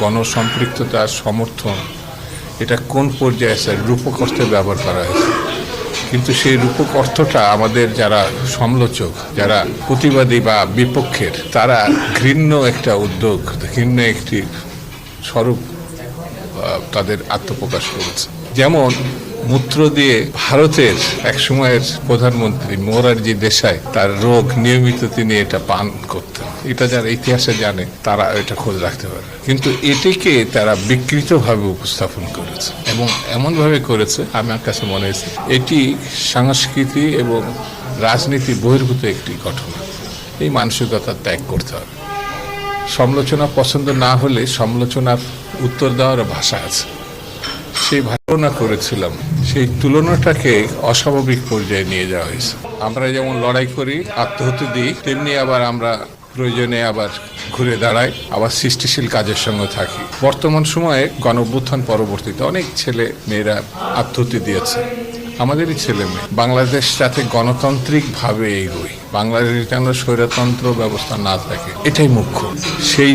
গণসম্পৃক্ততা সমর্থন, এটা কোন পর্যায়ে স্যার রূপক অর্থে ব্যবহার করা হয়েছে। কিন্তু সেই রূপক অর্থটা আমাদের যারা সমালোচক, যারা প্রতিবাদী বা বিপক্ষের, তারা ঘৃণ্য একটা উদ্যোগ, ঘৃণ্য একটি স্বরূপ তাদের আত্মপ্রকাশ করেছে। যেমন মূত্র দিয়ে ভারতের এক সময়ের প্রধানমন্ত্রী মোরারজি দেশাই তার রোগ নিয়মিত তিনি এটা পান করতেন। এটা যারা ইতিহাসে জানে, তারা এটা খোঁজ রাখতে পারে। কিন্তু এটিকে তারা বিকৃতভাবে উপস্থাপন করেছে এবং এমনভাবে করেছে আমার কাছে মনে হয়েছে, এটি সংস্কৃতি এবং রাজনীতি বহির্ভূত একটি ঘটনা। এই মানসিকতা ত্যাগ করতে হবে। সমালোচনা পছন্দ না হলে সমালোচনার উত্তর দেওয়ার ভাষা আছে। সেই ধারণা করেছিলাম, সেই তুলনাটাকে অস্বাভাবিক পর্যায়ে নিয়ে যাওয়া হয়েছে। আমরা যেমন লড়াই করি আত্মহত্যা দিই তেমনি আবার আমরা প্রয়োজনে আবার ঘুরে দাঁড়াই, আবার সৃষ্টিশীল কাজের সঙ্গে থাকি। বর্তমান সময়ে গণ অভ্যুত্থান পরবর্তীতে অনেক ছেলে মেয়েরা আত্মহত্যা দিয়েছে। আমাদেরই ছেলে মেয়ে। বাংলাদেশ যাতে গণতান্ত্রিকভাবে এগোয়, বাংলাদেশ যেন স্বৈরতন্ত্র ব্যবস্থা না থাকে, এটাই মুখ্য। সেই